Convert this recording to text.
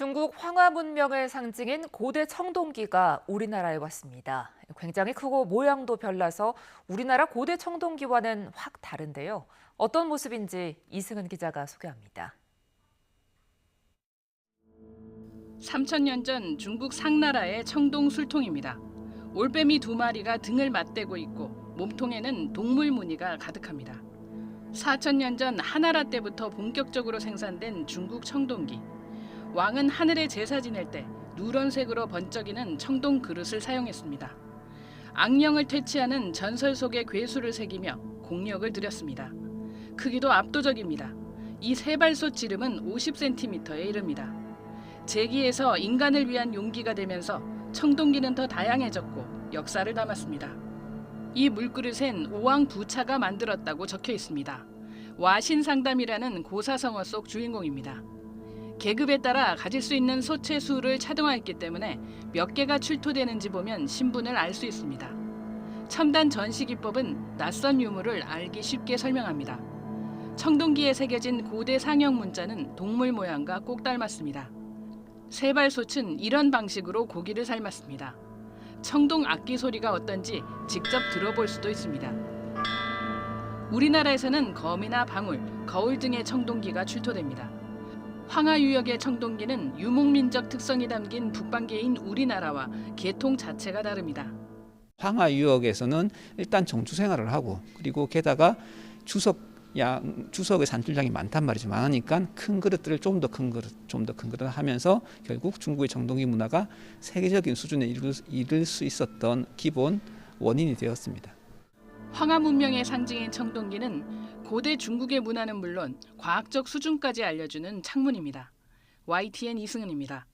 중국 황하 문명의 상징인 고대 청동기가 우리나라에 왔습니다. 굉장히 크고 모양도 별나서 우리나라 고대 청동기와는 확 다른데요. 어떤 모습인지 이승은 기자가 소개합니다. 3천년 전 중국 상나라의 청동 술통입니다. 올빼미 두 마리가 등을 맞대고 있고 몸통에는 동물 무늬가 가득합니다. 4천년 전 하나라 때부터 본격적으로 생산된 중국 청동기. 왕은 하늘에 제사 지낼 때 누런색으로 번쩍이는 청동 그릇을 사용했습니다. 악령을 퇴치하는 전설 속의 괴수를 새기며 공력을 들였습니다. 크기도 압도적입니다. 이 세발솥 지름은 50cm에 이릅니다. 제기에서 인간을 위한 용기가 되면서 청동기는 더 다양해졌고 역사를 담았습니다. 이 물그릇엔 오왕 부차가 만들었다고 적혀 있습니다. 와신상담이라는 고사성어 속 주인공입니다. 계급에 따라 가질 수 있는 소체 수를 차등화했기 때문에 몇 개가 출토되는지 보면 신분을 알 수 있습니다. 첨단 전시 기법은 낯선 유물을 알기 쉽게 설명합니다. 청동기에 새겨진 고대 상형 문자는 동물 모양과 꼭 닮았습니다. 세발솥은 이런 방식으로 고기를 삶았습니다. 청동 악기 소리가 어떤지 직접 들어볼 수도 있습니다. 우리나라에서는 거미나 방울, 거울 등의 청동기가 출토됩니다. 황하 유역의 청동기는 유목민적 특성이 담긴 북방계인 우리나라와 계통 자체가 다릅니다. 황하 유역에서는 일단 정주 생활을 하고 그리고 게다가 주석 양 주석의 산출량이 많단 말이죠. 많으니까 큰 그릇들을 좀 더 큰 그릇, 좀 더 큰 그릇 하면서 결국 중국의 정동기 문화가 세계적인 수준에 이를, 이를 수 있었던 기본 원인이 되었습니다. 황하 문명의 상징인 청동기는 고대 중국의 문화는 물론 과학적 수준까지 알려주는 창문입니다. YTN 이승은입니다.